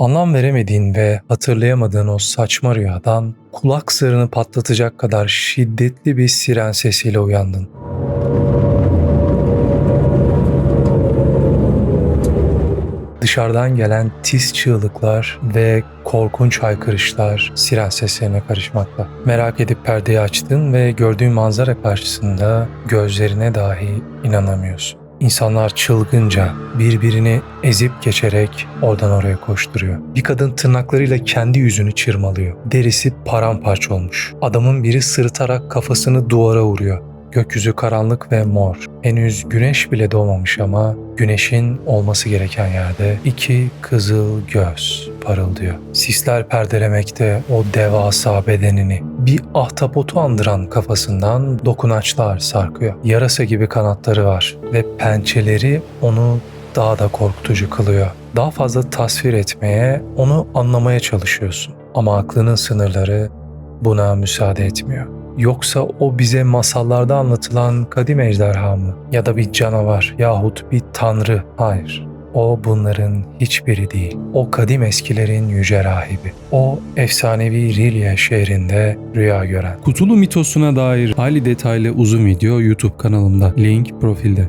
Anlam veremediğin ve hatırlayamadığın o saçma rüyadan kulak zarını patlatacak kadar şiddetli bir siren sesiyle uyandın. Dışarıdan gelen tiz çığlıklar ve korkunç haykırışlar siren seslerine karışmakta. Merak edip perdeyi açtın ve gördüğün manzara karşısında gözlerine dahi inanamıyorsun. İnsanlar çılgınca birbirini ezip geçerek oradan oraya koşturuyor. Bir kadın tırnaklarıyla kendi yüzünü çırmalıyor. Derisi paramparça olmuş. Adamın biri sırıtarak kafasını duvara vuruyor. Gökyüzü karanlık ve mor. Henüz güneş bile doğmamış ama güneşin olması gereken yerde iki kızıl göz parıldıyor. Sisler perdelemekte o devasa bedenini. Bir ahtapotu andıran kafasından dokunaçlar sarkıyor. Yarasa gibi kanatları var ve pençeleri onu daha da korkutucu kılıyor. Daha fazla tasvir etmeye, onu anlamaya çalışıyorsun. Ama aklının sınırları buna müsaade etmiyor. Yoksa o bize masallarda anlatılan kadim ejderha mı? Ya da bir canavar yahut bir tanrı? Hayır. O bunların hiçbiri değil. O kadim eskilerin yüce rahibi. O efsanevi Rilya şehrinde rüya gören. Kutulu mitosuna dair hali detaylı uzun video YouTube kanalımda. Link profilde.